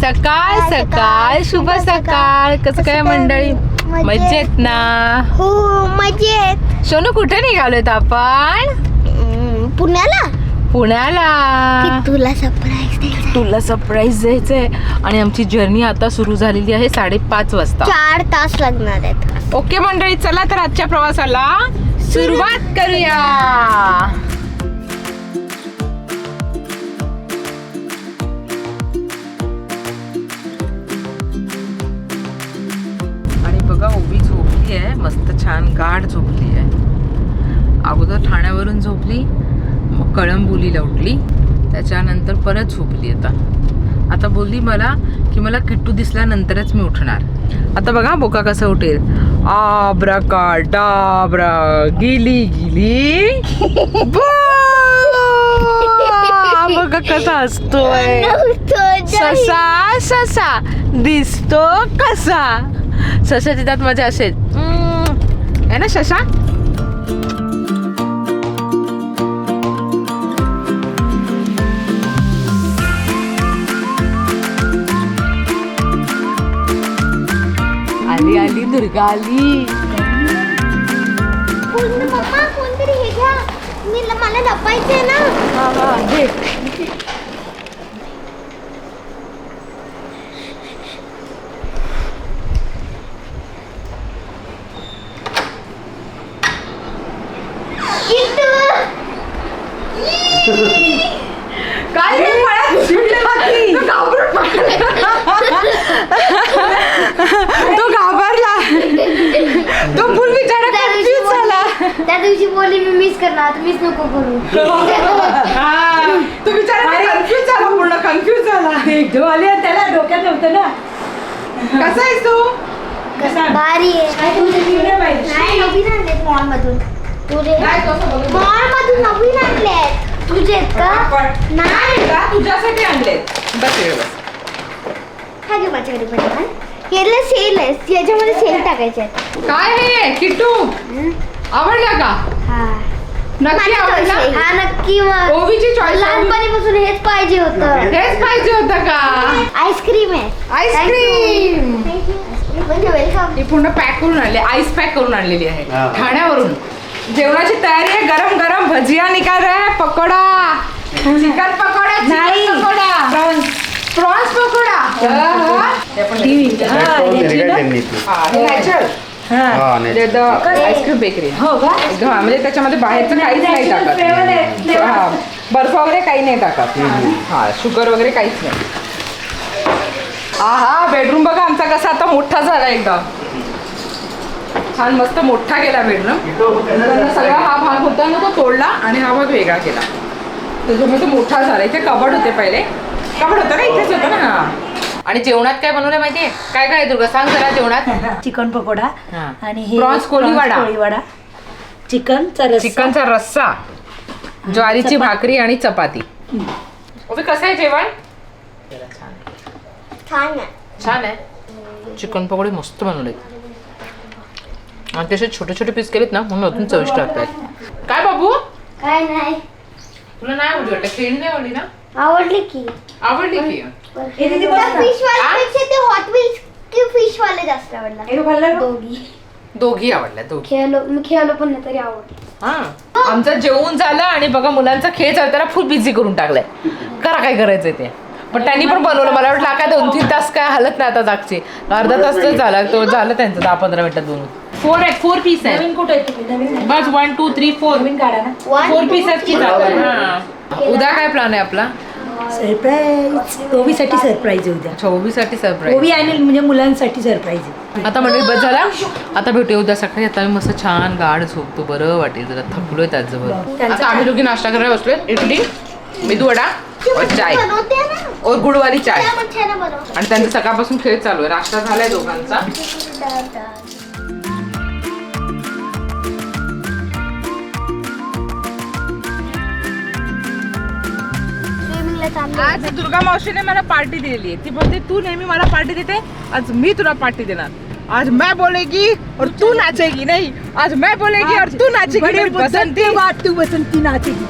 सकाळ सकाळ शुभ सकाळ. कसं काय मंडळी? मजेत. ना? हो मजेत. सोनू कुठे निघालोय आपण? पुण्याला? पुण्याला. तुला सरप्राईज तुला सरप्राईज द्यायचंय. आणि आमची जर्नी आता सुरू झालेली आहे साडेपाच वाजता. चार तास लागणार आहेत. ओके मंडळी चला तर आजच्या प्रवासाला सुरुवात करूया. झोपली आहे. मस्त छान गाढ झोपली आहे. अगोदर ठाण्यावरून झोपली मग कळंबोलीला उठली त्याच्यानंतर परत झोपली आता. आता बोलली मला की मला किट्टू दिसल्यानंतरच मी उठणार. आता बघा बोका कसं उठेल. आब्रा का डाब्रा गिली गिली. बा! बघा कसा असतोय. ससा ससा. दिसतो कसा. सशाची त्यात मजा असेल. आहे ना शशा? आली आली दुर्गा आली. मम्मा कोणतरी हे घ्या. मी मला लपायचंय ना. किट्टू! काय नाही पळत शिवले बाकी. तो घाबरला. तो फुल बिचारा त्या दिवशी झाला बोलली- त्या दिवशी बोलली मी मिस करणार आता मिस नको करू. हा, तो बिचारा कन्फ्यूज झाला पूर्ण कन्फ्यूज झाला. जो आले त्याला डोक्यात नव्हतं ना. कसा आहेस तू? कसा? भारी आहे. काय तुमचं शिवण्या पाहिजे नाही नवीन आणलेत मॉल मधून तुझे? मॉल मधून नवीन आणलेत. तुझे आहेत का? नाही. का? तुझ्यासाठी आणले बस इकडे बस. हा घे पण आहे. याला सेल आहे. याच्यामध्ये सेल टाकायचे आहेत. काय हे? किट्टू? हं? आवडला का? हा. नक्की मला आवडला. हा नक्की मग ओवीची चॉईस लहानपणीपासून हेच पाहिजे होतं. हेच पाहिजे होतं का? आईस्क्रीम आहे. आईस्क्रीम म्हणजे वेलकम ही पूर्ण पॅक करून आणली. आईस पॅक करून आणलेली आहे. हा. ठाण्यावरून. जेवणाची तयारी आहे. गरम गरम भजिया निकाल रहा है पकोडा. चिकन पकोडा नाही. Chicken pakoda prawns pakoda. हा, हे. हा? हा, हे. हा. हा. आईस्क्रीम बेकरी हो का? म्हणजे त्याच्यामध्ये बाहेरचं काहीच नाही टाकत. हा बर्फ वगैरे काही नाही टाकत. हा. शुगर वगैरे काहीच नाही. हा हा बेडरूम बघा आमचा कसा आता मोठा झाला एकदम. छान मस्त मोठा केला बेडरूम सगळा हा भाग होता ना तो तोडला आणि हा भाग वेगळा केला. त्याच्यामुळे तो मोठा झाला इथे कबड होते पहिले. कबड होतं ना इथेच होतं ना? आणि जेवणात काय बनवलं माहितीये? काय काय आहे दुर्गा? सांग जरा जेवणात. चिकन पकोडा हा. आणि हे प्रॉन्स कोळीवाडा. कोळीवाडा. चिकनचा रस्सा. चिकनचा रस्सा. ज्वारीची भाकरी आणि चपाती. ओबे कसं आहे जेवण? छान आहे. छान आहे. चिकन पकोडे मस्त बनवले आणि तसे छोटे छोटे पीस केलेत ना म्हणून अजून चविष्ट लागतात. काय बाबू? काय नाही. तुला नाही आवडली वाटतं? खेळणी नाही आवडली ना? आवडली की. आवडली की. हे दीदी बस ना. फिश वाल्यापेक्षा ते हॉट व्हील्स की फिश वाले जास्त आवडला हे खाल्लं का? दोघी. दोघी आवडल्या दोघी. खेळलो मी खेळलो पण नाही तरी आवडली हा. आमचं जेवून झालं आणि बघा मुलांचा खेळ चालू त्याला फुल बिझी करून टाकलाय. करा काय करायचंय ते. पण त्यांनी पण बनवलं मला वाटलं काय दोन तीन तास काय हलत नाही आता जागचे. अर्धा तास तर झाला तो झालं त्यांचं दहा पंधरा मिनिटात बनवून फोर आहे फोर पीस आहे. नवीन कुठे आहे तुम्ही? नवीन नाही. बस वन टू थ्री फोर नवीन काढा ना? फोर पीस आहेत की जागा उद्या काय प्लॅन आहे आपला? सरप्राईज ओवीसाठी सरप्राईज आहे उद्या. चोवीसाठी सरप्राईज ओवी आणि म्हणजे मुलांसाठी सरप्राईज आहे. आता म्हणजे बस झाला? आता भेटूया उद्या सकाळी. आता मी मस्त छान गाढ झोपतो. बरं वाटेल. जरा थकलोय त्याचबरोबर. त्यांचं आता आम्ही दोघी नाश्ता करायला बसलोय. इडली मेदू वडा और चाय. बनवते ना और गुडवाली चाय त्या बनव आणि त्यांचा सकाळपासून खेळ चालू आहे. नाश्ता झालाय दोघांचा. आज दुर्गा मावशीने मला पार्टी दिलेली आहे. ती बोलते तू नेहमी मला पार्टी देते आज मी तुला पार्टी देणार. आज मैं बोलेगी और तू नाचेगी नहीं. आज मैं बोलेगी और तू नाचेगी मेरी बसंती. बात तू बसंती नाचेगी.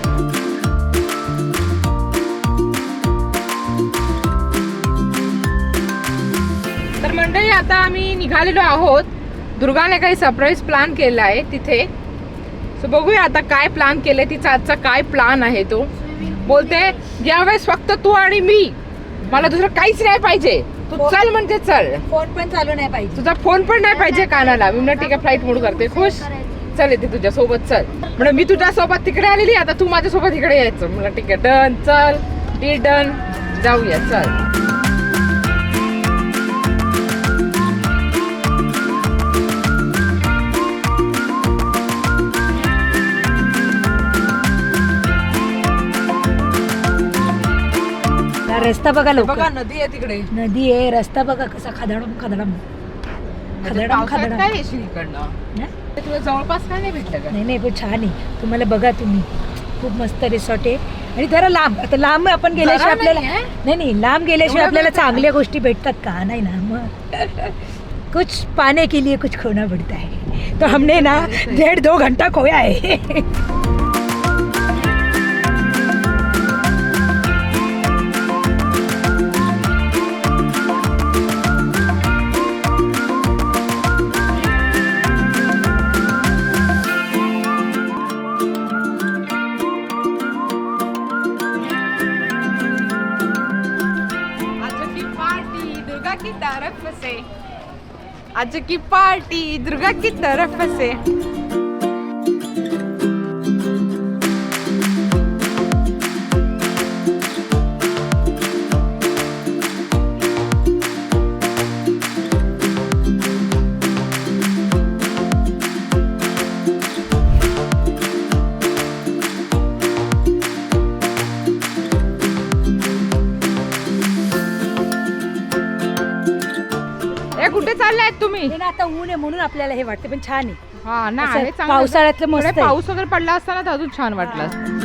मंडळी आता आम्ही निघालेलो आहोत. दुर्गाने काही सरप्राईज प्लॅन केला आहे तिथे. सो बघूया आता काय प्लॅन केलंय तिचा आजचा काय प्लॅन आहे तो. बोलते यावेळेस फक्त तू आणि मी. मला दुसरं काहीच नाही पाहिजे. तू चल म्हणजे चल. फोन पण चालू नाही पाहिजे. तुझा फोन पण नाही पाहिजे कानाला. मी म्हणलं ठीक आहे फ्लाईट मोड करते. खुश? चल येते तुझ्या सोबत चल. म्हणजे मी तुझ्या सोबत तिकडे आलेली आता तू माझ्या सोबत इकडे यायचं. म्हणलं ठीक आहे डन चल. डी डन जाऊया. चल. रस्ता बघा लोक बघा नदी आहे तिकडे. नदी आहे रस्ता बघा कसा खदाडम खदाडम. खदाडम पावसाळ्यात खदाडम. काय येशील इकडनं? तुला जवळपास काय नाही भेटलं का? नाही नाही पण छान आहे. तुम्हाला बघा तुम्ही. खूप मस्त रिसॉर्ट आहे. आणि जरा लांब आता लांब आपण गेल्याशिवाय आपल्याला. नाही नाही लांब गेल्याशिवाय आपल्याला? चांगल्या गोष्टी भेटतात का? नाही ना मग. कुछ पाने के लिए कुछ खोना पड़ता है. तो हमने ना डेढ़ दो घंटा खोया है. आज की पार्टी दुर्गा की तरफ से चाललाय तुम्ही हे ना आता ऊन आहे म्हणून आपल्याला हे वाटतं पण छान आहे हा ना असं आहे चांगलं. पावसाळ्यातलं मस्त थोडे आहे. पाऊस वगैरे पडला असता ना तर अजून छान वाटलं असतं.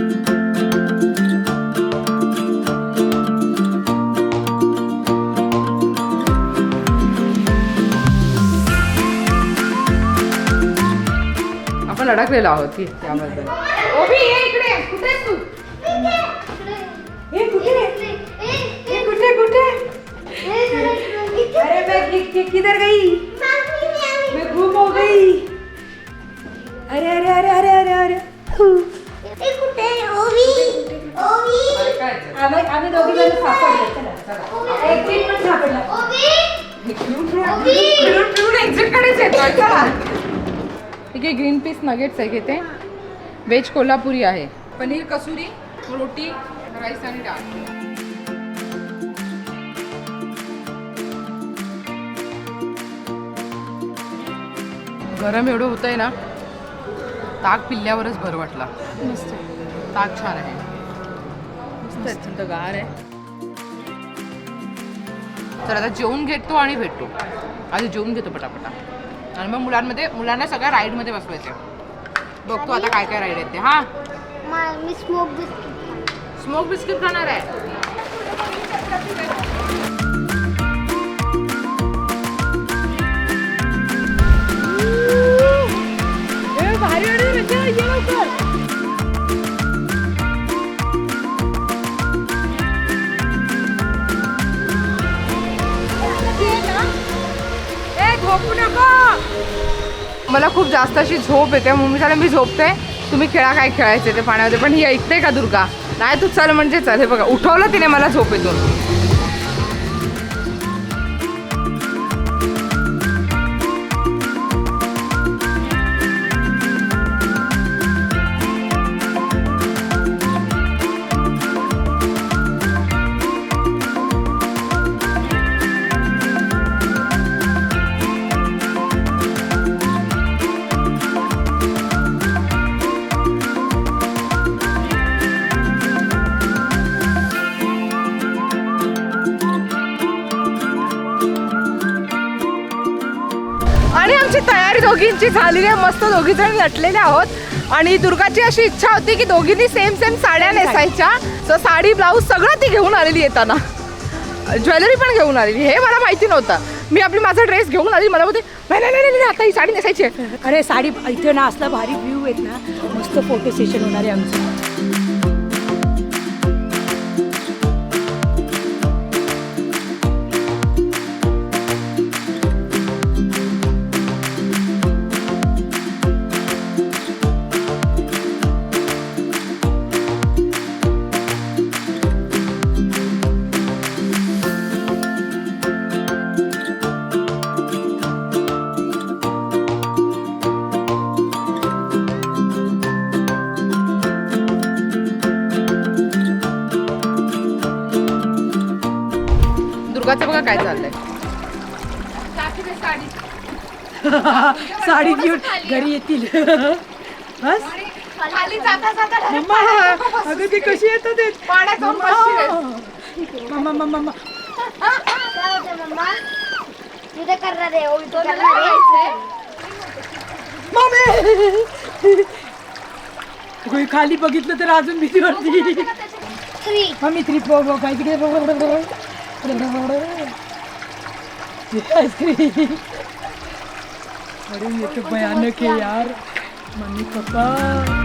आपण अडकलेलो आहोत की त्याबद्दल ओबी ये इकडे नगेट्स आहे घेते. व्हेज कोल्हापुरी आहे. पनीर कसुरी रोटी राईस आणि डाळ. गरम एवढं होतंय ना ताक पिल्ल्यावरच भर वाटला. मस्त. ताक छान आहे. मस्त आहे. गार आहे तर आता जेवून घेतो आणि भेटतो. आधी जेवून घेतो पटापटा. आणि मग मुलांमध्ये मुलांना सगळ्या राईडमध्ये बसवायचे बघतो आता काय काय राईड आहेत ते हा? मी स्मोक बिस्किट स्मोक बिस्किट खाणार आहे? मला खूप जास्त अशी झोप येते. मम्मी मी मी झोपते. तुम्ही खेळा काय खेळायचे ते पाण्यामध्ये. पण ही ऐकते का दुर्गा? नाही तू चल म्हणजे चल. हे बघा उठवलं तिने मला झोपेतून. दोघींची झालेली आहे. मस्त दोघी जण नटलेले आहोत. आणि दुर्गाची अशी इच्छा होती की दोघींनी सेम सेम साड्या नेसायच्या. सो साडी ब्लाऊज सगळं ती घेऊन आलेली येताना. ज्वेलरी पण घेऊन आलेली. हे मला माहिती नव्हतं. मी आपली माझा ड्रेस घेऊन आली. मला नाही नाही नाही, आता ही साडी नेसायची आहे. अरे साडी इथे ना असला भारी व्ह्यू आहेत ना मस्त फोटो सेशन होणार आहे आमचं. साडी घेऊन घरी येतील. बस खाली जाता जाता मम्मा अगं ते कशी येतात ते? पाण्यात जाऊन मम्मा. मम्मा मम्मा काय होतं मम्मा! तुझं करणार आहे उलट करणार आहे मम्मी अगं, हे खाली बघितलं तर अजून भीती वाटते मम्मी थ्री पाहिजे आईस्क्रीम अरे ये तो भयानक है यार। Mummy papa.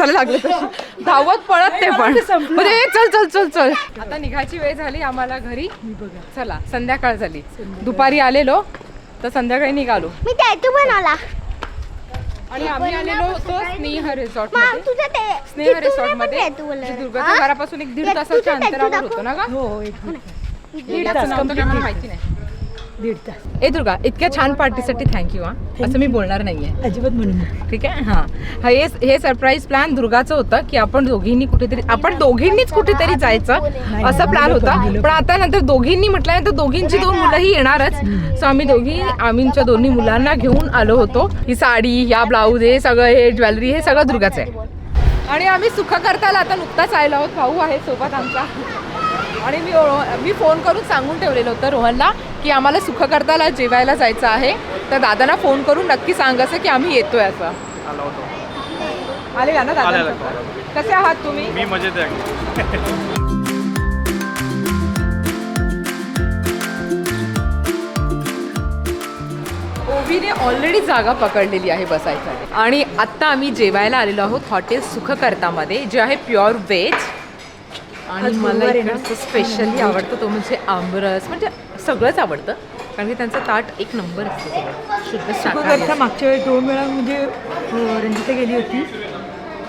नाचायला लागले तसे. धावत पळत ते पण. म्हणजे ए, चल चल चल चल. आता निघायची वेळ झाली आम्हाला घरी. चला संध्याकाळ झाली. दुपारी आलेलो तर संध्याकाळी निघालो. मी टॅटू बनवला. आणि आम्ही आलेलो होतो स्नेह रिसॉर्टमध्ये. तुझं ते स्नेह रिसॉर्ट पण मध्ये. tattoo बनवलं. जे दुर्गाच्या हा? घरापासून एक दीड एक तासाच्या तुझं tattoo अंतरावर. होतो ना का हो हो, एक दीड तास. नव्हतं मला माहिती नाही. दीड तास. ए दुर्गा इतक्या छान पार्टीसाठी थँक्यू हा. असं मी बोलणार नाहीये. अजिबात म्हणून. ठीक आहे? हां. हा हे हे सरप्राईज प्लॅन दुर्गाचं होतं की आपण दोघींनी कुठेतरी आपण दोघींनीच कुठेतरी जायचं असा प्लॅन होता. पण आता नंतर दोघींनी म्हटल्यानंतर दोघींची दोन मुलंही येणारच. सो आम्ही दोघी आम्हीच्या दोन्ही मुलांना घेऊन आलो होतो. ही साडी ह्या ब्लाऊज हे सगळं हे ज्वेलरी हे सगळं दुर्गाचं आहे. आणि आम्ही सुख करताला आता नुकताच आलेलो आहोत. भाऊ आहे सोबत आमचा. आणि मी मी फोन करून सांगून ठेवलेलं होतं रोहनला. की आम्हाला सुख करताला जेवायला जायचं आहे. तर दादांना फोन करून नक्की सांग असं की आम्ही येतोय असं. आला ना दादा. कसे आहात तुम्ही? मी मजेत आहे. ओवीने ऑलरेडी जागा पकडलेली आहे बसायसाठी. आणि आत्ता आम्ही जेवायला आलेलो आहोत हॉटेल सुखकर्तामध्ये जे आहे प्युअर व्हेज आणि मला? इकडचं स्पेशली आवडतं तो म्हणजे आमरस म्हणजे सगळंच आवडतं. कारण की त्यांचं ताट एक नंबर असतं शुद्ध शाकाहारी. करता मागच्या वेळेस दोन वेळा म्हणजे अं, रंजिता गेली होती.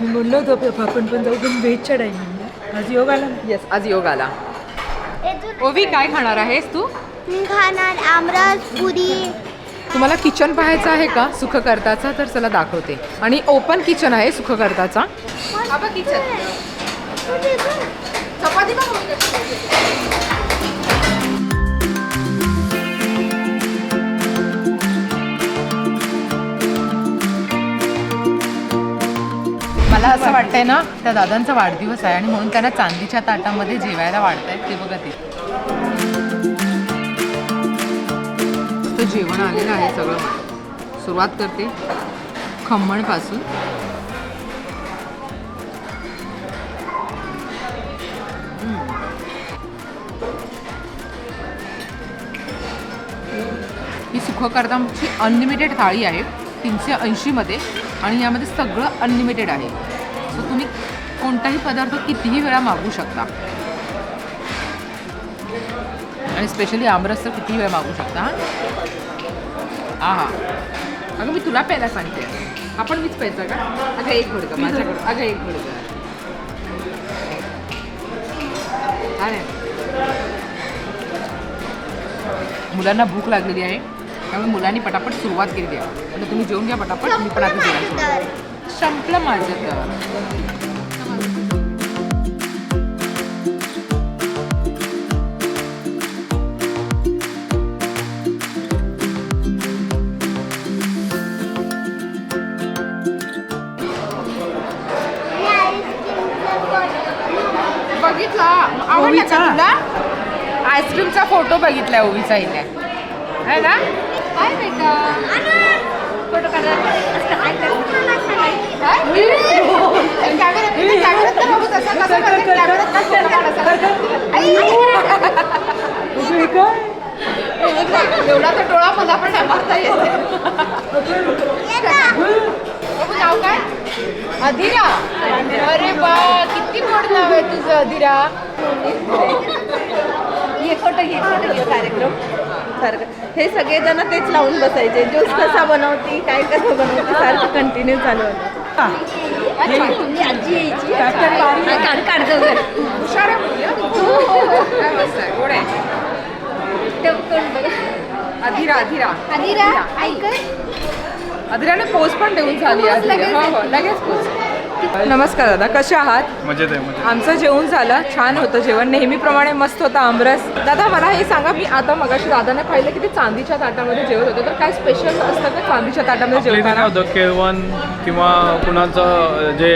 मी बोललो होतो आप- आपण पण जाऊ पण व्हेजच्या टायमिंगला. आज योग आला. येस आज योग आला. ओवी काय खाणार आहेस तू? मी खाणार आमरस पुरी. तुम्हाला किचन पाहायचं आहे का? सुखकर्ताचा? तर चला दाखवते. आणि ओपन किचन आहे सुखकर्ताचा. किचन. चपाती मला असं वाटतंय ना त्या दादांचा वाढदिवस आहे आणि म्हणून त्यांना चांदीच्या ताटामध्ये जेवायला वाढतंय. ते बघा ते. जेवण आलेलं आहे सगळं. सुरुवात करते खम्मणपासून सुखकर्ताची अनलिमिटेड थाळी आहे तीनशे ऐंशीमध्ये आणि यामध्ये सगळं अनलिमिटेड आहे. सो तुम्ही कोणताही पदार्थ कितीही वेळा मागू शकता. आणि स्पेशली आमरस तर किती वेळ मागू शकता हा? हा अगं मी तुला प्यायला सांगते. आपण मीच प्यायचं का? अगं एक गुडकं माझ्याकडं. अगं एक गुडकं अरे. मुलांना भूक लागलेली आहे. त्यामुळे मुलांनी पटापट सुरुवात केली आहे. म्हणजे तुम्ही जेवून घ्या पटापट मी पण आता. संपलं माझं तर. बघितला? आवडला का ओवीचा? तुला? आईस्क्रीमचा फोटो बघितलाय ओवीचा इथे आहे ना? काय बेटा फोटो काय? एवढा तर डोळा मला पण मारता येते नाव काय? अधिरा. अरे बा किती गोड नाव आहे तुझं अधिरा. हे खोटं घे कार्यक्रम. सारखं. हे सगळेजण तेच लावून बसायचे. ज्यूस कसा बनवती काय कसं बनवती सारखं कंटिन्यू चालू होतं. आजी यायची? काढ काढ गं गं. हुशार आहे मुलगी, हं. तू. काय मस्त आहे, गोड आहे. अधिरा अधिरा. अधिरा ऐक. अधिराने पोच पण देऊन झाली आहे. लगेच हो हो लगेच पोच नमस्कार दादा कसे आहात? मजेत आहे मजेत आमचं जेवण झालं छान होतं जेवण नेहमीप्रमाणे मस्त होतं आमरस. दादा मला हे सांगा मी आता मगाशी दादाने पाहिलं की ते चांदीच्या ताटामध्ये जेवत होतं तर काय स्पेशल असतं का चांदीच्या ताटामध्ये आपल्या इथे काय जेवताना होतं केळवण किंवा कुणाचं जे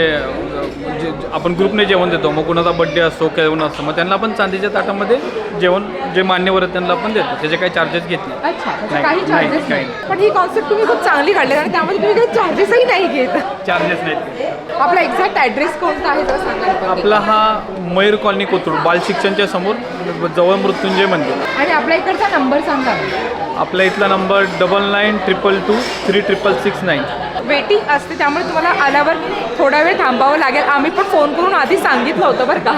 जे- आपण ग्रुपने जेवण देतो मग कुणाचा बड्डे असतो केळवण असतो मग त्यांना आपण चांदीच्या ताटामध्ये जेवण जे मान्यवर आहेत त्यांना आपण देतो त्याचे काही चार्जेस घेत नाही. अच्छा त्याचे नाही, काही नाही, चार्जेस काही नाही. पण ही कॉन्सेप्ट तुम्ही खूप चांगली काढली आणि त्यामध्ये तुम्ही काही चार्जेसही नाही घेत. चार्जेस नाहीत आपला एक्झॅक्ट ॲड्रेस कोणता आहे जरा. आपला हा मयूर कॉलनी कोथरूड बाल शिक्षणच्या समोर जवळ मृत्युंजय मंदिर. आणि आपल्या इकडचा नंबर सांगा. आपल्या इथला number double nine triple two three triple six nine waiting असते त्यामुळे तुम्हाला आल्यावर थोडा वेळ थांबावं लागेल. आम्ही पण फोन करून आधी सांगितलं होतं बरं का.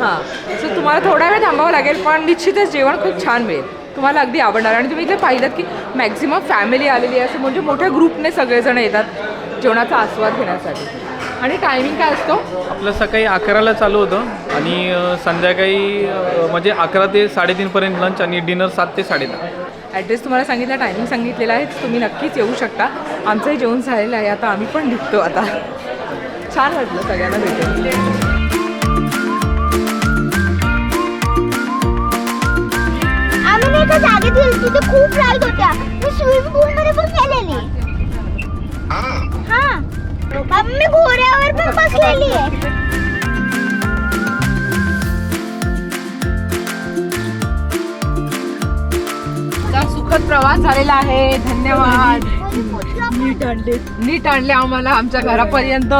हां. सो तुम्हाला थोडा वेळ थांबावं लागेल पण निश्चितच जेवण खूप छान मिळेल. तुम्हाला अगदी आवडणार. आणि तुम्ही इथे पाहिलं की मॅक्झिमम फॅमिली आलेली असते असं म्हणजे मोठ्या ग्रुपने सगळेजण येतात जेवणाचा आस्वाद घेण्यासाठी. आणि टायमिंग काय असतो? आपलं सकाळी अकराला चालू होतं आणि संध्याकाळी म्हणजे अकरा ते साडेतीनपर्यंत लंच आणि डिनर सात ते साडेदहा. ॲड्रेस तुम्हाला सांगितला टायमिंग सांगितलेला आहे तुम्ही नक्कीच येऊ शकता. आमचंही जेवण झालेलं आहे आता आम्ही पण निघतो आता. छान वाटलं सगळ्यांना भेटून. जागेत गेलो तिथे खूप राईड होत्या. मी स्विमिंग पूल मध्ये पण गेलेली. हा. अब मी घोड्यावर पण बसलेली आहे. सुखद प्रवास झालेला आहे. धन्यवाद. नीट आणले. नीट आणले आम्हाला आमच्या घरापर्यंत.